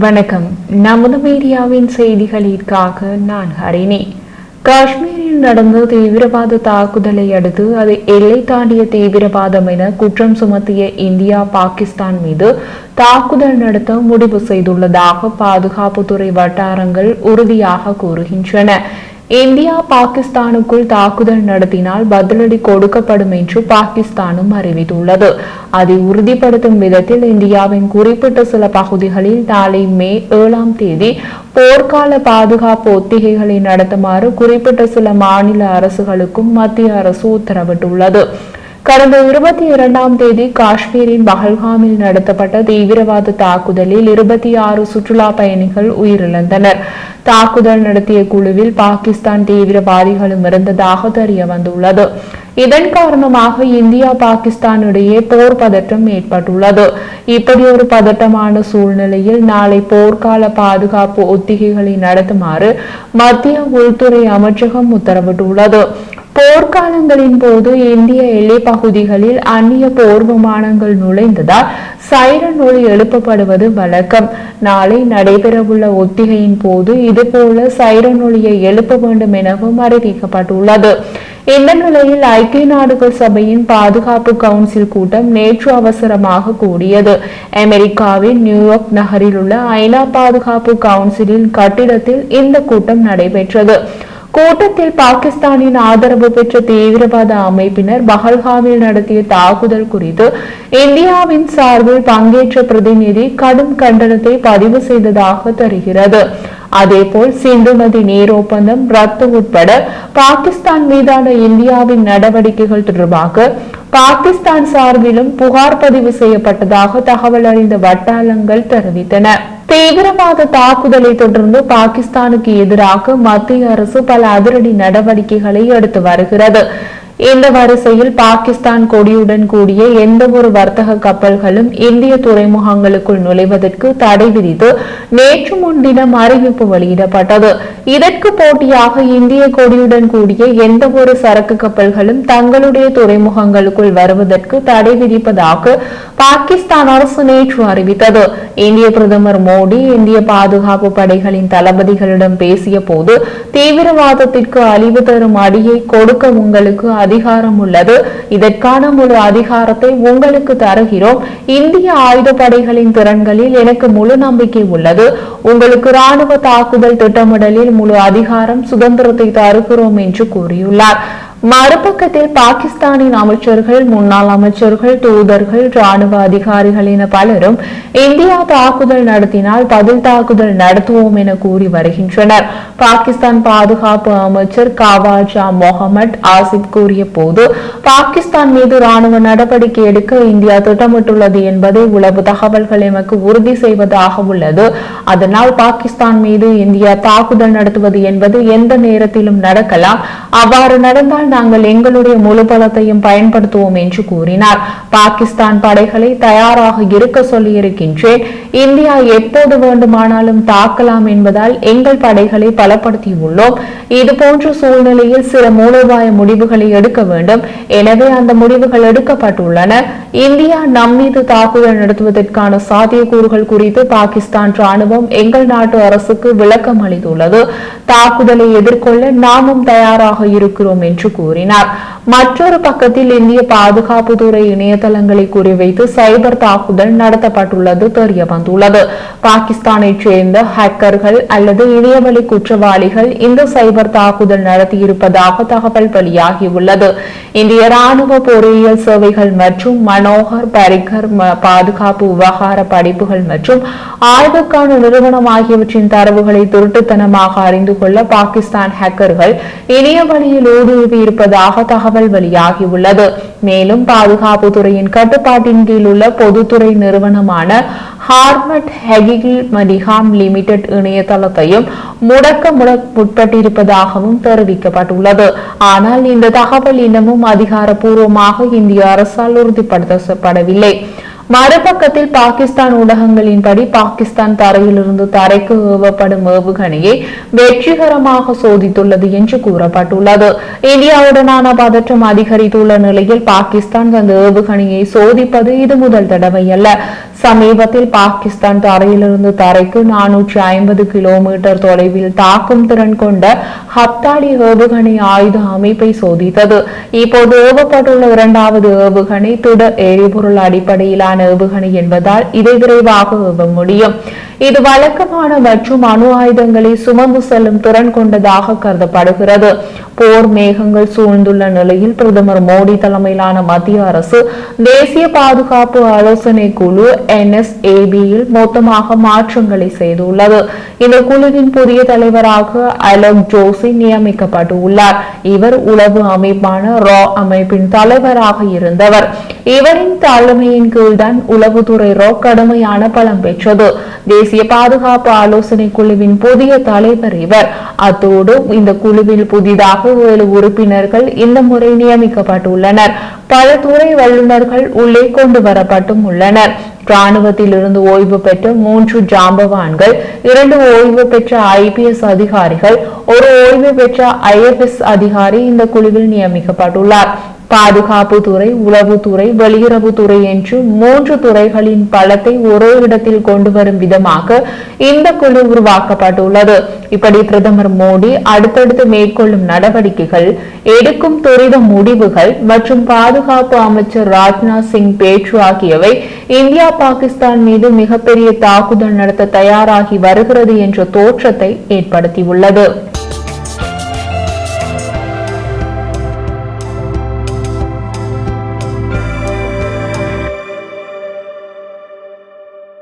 வணக்கம். நமது மீடியாவின் செய்திகளிற்காக நான் ஹரிணி. காஷ்மீரில் நடந்த தீவிரவாத தாக்குதலை அடுத்து அது எல்லை தாண்டிய தீவிரவாதம் என குற்றம் சுமத்திய இந்தியா பாகிஸ்தான் மீது தாக்குதல் நடத்த முடிவு செய்துள்ளதாக பாதுகாப்புத்துறை வட்டாரங்கள் உறுதியாக கூறுகின்றன. இந்தியா பாகிஸ்தானுக்குள் தாக்குதல் நடத்தினால் பதிலடி கொடுக்கப்படும் என்று பாகிஸ்தானும் அறிவித்துள்ளது. அதை உறுதிப்படுத்தும் விதத்தில் இந்தியாவின் குறிப்பிட்ட சில பகுதிகளில் நாளை மே ஏழாம் தேதி போர்க்கால பாதுகாப்பு ஒத்திகைகளை நடத்துமாறு குறிப்பிட்ட சில மாநில அரசுகளுக்கும் மத்திய அரசு உத்தரவிட்டுள்ளது. கடந்த இருபத்தி இரண்டாம் தேதி காஷ்மீரின் பஹல்காமில் நடத்தப்பட்ட தீவிரவாத தாக்குதலில் இருபத்தி ஆறு சுற்றுலா பயணிகள் உயிரிழந்தனர். தாக்குதல் நடத்திய குழுவில் பாகிஸ்தான் தீவிரவாதிகளும் இருந்ததாக தெரிய வந்துள்ளது. இதன் காரணமாக இந்தியா பாகிஸ்தான் இடையே போர் பதற்றம் ஏற்பட்டுள்ளது. இப்படி ஒரு பதட்டமான சூழ்நிலையில் நாளை போர்க்கால பாதுகாப்பு ஒத்திகைகளை நடத்துமாறு மத்திய உள்துறை அமைச்சகம் உத்தரவிட்டுள்ளது. போர்க்காலங்களின் போது இந்திய எல்லை பகுதிகளில் அந்நிய போர் விமானங்கள் நுழைந்ததால் சைரன் ஒளி எழுப்பப்படுவது வழக்கம். நாளை நடைபெறவுள்ள ஒத்திகையின் போது இதுபோல சைரன் ஒளியை எழுப்ப வேண்டும் எனவும் அறிவிக்கப்பட்டுள்ளது. இந்த நிலையில் ஐக்கிய நாடுகள் சபையின் பாதுகாப்பு கவுன்சில் கூட்டம் நேற்று அவசரமாக கூடியது. அமெரிக்காவின் நியூயார்க் நகரில் உள்ள ஐநா பாதுகாப்பு கவுன்சிலின் கட்டிடத்தில் இந்த கூட்டம் நடைபெற்றது. கூட்டத்தில் பாகிஸ்தானின் ஆதரவு பெற்ற தீவிரவாத அமைப்பினர் பஹல்காமில் நடத்திய தாக்குதல் குறித்து இந்தியாவின் சார்பில் பங்கேற்ற பிரதிநிதி கடும் கண்டனத்தை பதிவு செய்ததாக தெரிகிறது. அதேபோல் சிந்து நதி நீர் ஒப்பந்தம் ரத்து உட்பட பாகிஸ்தான் மீதான இந்தியாவின் நடவடிக்கைகள் தொடர்பாக பாகிஸ்தான் சார்பிலும் புகார் பதிவு செய்யப்பட்டதாக தகவல் அறிந்த வட்டாரங்கள் தெரிவித்தன. தீவிரவாத தாக்குதலை தொடர்ந்து பாகிஸ்தானுக்கு எதிராக மத்திய அரசு பல அதிரடி நடவடிக்கைகளை எடுத்து வருகிறது. இந்த வரிசையில் பாகிஸ்தான் கொடியுடன் கூடிய எந்த ஒரு வர்த்தக கப்பல்களும் இந்திய துறைமுகங்களுக்குள் நுழைவதற்கு தடை விதித்து நேற்று முன்தினம் அறிவிப்பு வெளியிடப்பட்டது. இதற்கு போட்டியாக இந்திய கொடியுடன் கூடிய எந்த ஒரு சரக்கு கப்பல்களும் தங்களுடைய துறைமுகங்களுக்குள் வருவதற்கு தடை விதிப்பதாக பாகிஸ்தான் அரசு நேற்று அறிவித்தது. இந்திய பிரதமர் மோடி இந்திய பாதுகாப்பு படைகளின் தளபதிகளிடம் பேசிய போது தீவிரவாதத்திற்கு அழிவு தரும் அடியை கொடுக்க உங்களுக்கு அதிகாரம் உள்ளது. இதற்கான முழு அதிகாரத்தை உங்களுக்கு தருகிறோம். இந்திய ஆயுதப்படைகளின் திறன்களில் எனக்கு முழு நம்பிக்கை உள்ளது. உங்களுக்கு ராணுவ தாக்குதல் திட்டமிடலில் முழு அதிகாரம் சுதந்திரத்தை தருகிறோம் என்று கூறியுள்ளார். மறுபக்கத்தில் பாகிஸ்தானின் அமைச்சர்கள் முன்னாள் அமைச்சர்கள் தூதர்கள் ராணுவ அதிகாரிகள் என பலரும் இந்தியா தாக்குதல் நடத்தினால் பதில் தாக்குதல் நடத்துவோம் என கூறி வருகின்றனர். பாகிஸ்தான் பாதுகாப்பு அமைச்சர் காவாஜா முகமது ஆசிப் கூறிய போது பாகிஸ்தான் மீது ராணுவ நடவடிக்கை எடுக்க இந்தியா திட்டமிட்டுள்ளது என்பதை உளவு தகவல்கள் எமக்கு உறுதி செய்வதாக உள்ளது. அதனால் பாகிஸ்தான் மீது இந்தியா தாக்குதல் நடத்துவது என்பது எந்த நேரத்திலும் நடக்கலாம். அவ்வாறு நடந்தால் நாங்கள் எங்களுடைய முழு பலத்தையும் பயன்படுத்துவோம் என்று கூறினார். பாகிஸ்தான் படைகளை தயாராக இருக்க சொல்லியிருக்கின்றேன். இந்தியா எப்போது வேண்டுமானாலும் தாக்கலாம் என்பதால் எங்கள் படைகளை பலப்படுத்தியுள்ளோம். இது போன்ற சூழ்நிலையில் சில மூலோபாய முடிவுகளை எடுக்க வேண்டும். எனவே அந்த முடிவுகள் எடுக்கப்பட்டுள்ளன. இந்தியா நம் மீது தாக்குதல் நடத்துவதற்கான சாத்தியக்கூறுகள் குறித்து பாகிஸ்தான் ராணுவம் எங்கள் நாட்டு அரசுக்கு விளக்கம் அளித்துள்ளது. தாக்குதலை எதிர்கொள்ள நாமும் தயாராக இருக்கிறோம் என்று கூறினார். மற்றொரு பக்கத்தில் இந்திய பாதுகாப்புத்துறை இணையதளங்களை குறிவைத்து சைபர் தாக்குதல் நடத்தப்பட்டுள்ளது தெரிய வந்துள்ளது. பாகிஸ்தானைச் சேர்ந்த ஹேக்கர்கள் அல்லது இணையவழி குற்றவாளிகள் இந்த சைபர் தாக்குதல் நடத்தியிருப்பதாக தகவல் வெளியாகியுள்ளது. இந்திய ராணுவ பொறியியல் சேவைகள் மற்றும் மனோகர் பரிகர் பாதுகாப்பு விவகார படிப்புகள் மற்றும் ஆய்வுக்கான நிறுவனம் ஆகியவற்றின் தரவுகளை திருட்டுத்தனமாக அறிந்து கொள்ள பாகிஸ்தான் ஹேக்கர்கள் இணைய வழியில் ஊடுருவி இருப்பதாக தகவல் வெளியாகியுள்ளது. மேலும் பாதுகாப்புத்துறையின் கட்டுப்பாட்டின் கீழ் உள்ள பொதுத்துறை நிறுவனமான ஹார்மட் ஹெகில் மடிகாம் லிமிடெட் இணையதளத்தையும் முடக்க முற்பட்டிருப்பதாகவும் தெரிவிக்கப்பட்டுள்ளது. ஆனால் இந்த தகவல் இன்னமும் அதிகாரப்பூர்வமாக இந்திய அரசால் உறுதிப்படுத்தப்படவில்லை. மறுபக்கத்தில் பாகிஸ்தான் ஊடகங்களின்படி பாகிஸ்தான் தரையிலிருந்து தரைக்கு ஏவப்படும் ஏவுகணையை வெற்றிகரமாக சோதித்துள்ளது என்று கூறப்பட்டுள்ளது. இந்தியாவுடனான பதற்றம் அதிகரித்துள்ள நிலையில் பாகிஸ்தான் அந்த ஏவுகணையை சோதிப்பது இது முதல் தடவை அல்ல சமீபத்தில் பாகிஸ்தான் தரையிலிருந்து தரைக்கு நானூற்றி ஐம்பது கிலோமீட்டர் தொலைவில் தாக்கும் திறன் கொண்ட ஹப்தாலி ஏவுகணை ஆயுத அமைப்பை சோதித்தது. இப்போது ஏவப்பட்டுள்ள இரண்டாவது ஏவுகணை திட எரிபொருள் அடிப்படையிலான ஏவுகணை என்பதால் இதை விரைவாக ஏவ முடியும். இது வழக்கமான மற்றும் அணு ஆயுதங்களை சுமந்து செல்லும் திறன் கொண்டதாக கருதப்படுகிறது. போர் மேகங்கள் சூழ்ந்துள்ள நிலையில் பிரதமர் மோடி தலைமையிலான மத்திய அரசு தேசிய பாதுகாப்பு ஆலோசனை குழு என்எஸ்ஏபியில் மொத்தமாக மாற்றங்களை செய்துள்ளது. இந்த குழுவின் புதிய தலைவராக அலோக் ஜோஷி நியமிக்கப்பட்டுள்ளார். இவர் உளவு அமைப்பான ரா அமைப்பின் தலைவராக இருந்தவர். இவரின் தலைமையின் கீழ்தான் உளவுத்துறை ரா கடுமையான பலம் பெற்றது. தேசிய தேசிய பாதுகாப்பு ஆலோசனை குழுவின் புதிய தலைவர் இவர். அத்தோடு இந்த குழுவில் புதிதாக ஏழு உறுப்பினர்கள் இந்த முறை நியமிக்கப்பட்டுள்ளனர். பல துறை வல்லுநர்கள் உள்ளே கொண்டு வரப்பட்டும் உள்ளனர். ராணுவத்தில் இருந்து ஓய்வு பெற்ற மூன்று ஜாம்பவான்கள் இரண்டு ஓய்வு பெற்ற ஐபிஎஸ் அதிகாரிகள் ஒரு ஓய்வு பெற்ற ஐஎஃப்எஸ் அதிகாரி இந்த குழுவில் நியமிக்கப்பட்டுள்ளார். பாதுகாப்பு துறை உளவுத்துறை வெளியுறவுத்துறை என்று மூன்று துறைகளின் பலத்தை ஒரே இடத்தில் கொண்டு வரும் விதமாக இந்த குழு உருவாக்கப்பட்டுள்ளது. இப்படி பிரதமர் மோடி அடுத்தடுத்து மேற்கொள்ளும் நடவடிக்கைகள் எடுக்கும் துரித முடிவுகள் மற்றும் பாதுகாப்பு அமைச்சர் ராஜ்நாத் சிங் பேச்சு ஆகியவை இந்தியா பாகிஸ்தான் மீது மிகப்பெரிய தாக்குதல் நடத்த தயாராகி வருகிறது என்ற தோற்றத்தை ஏற்படுத்தியுள்ளது.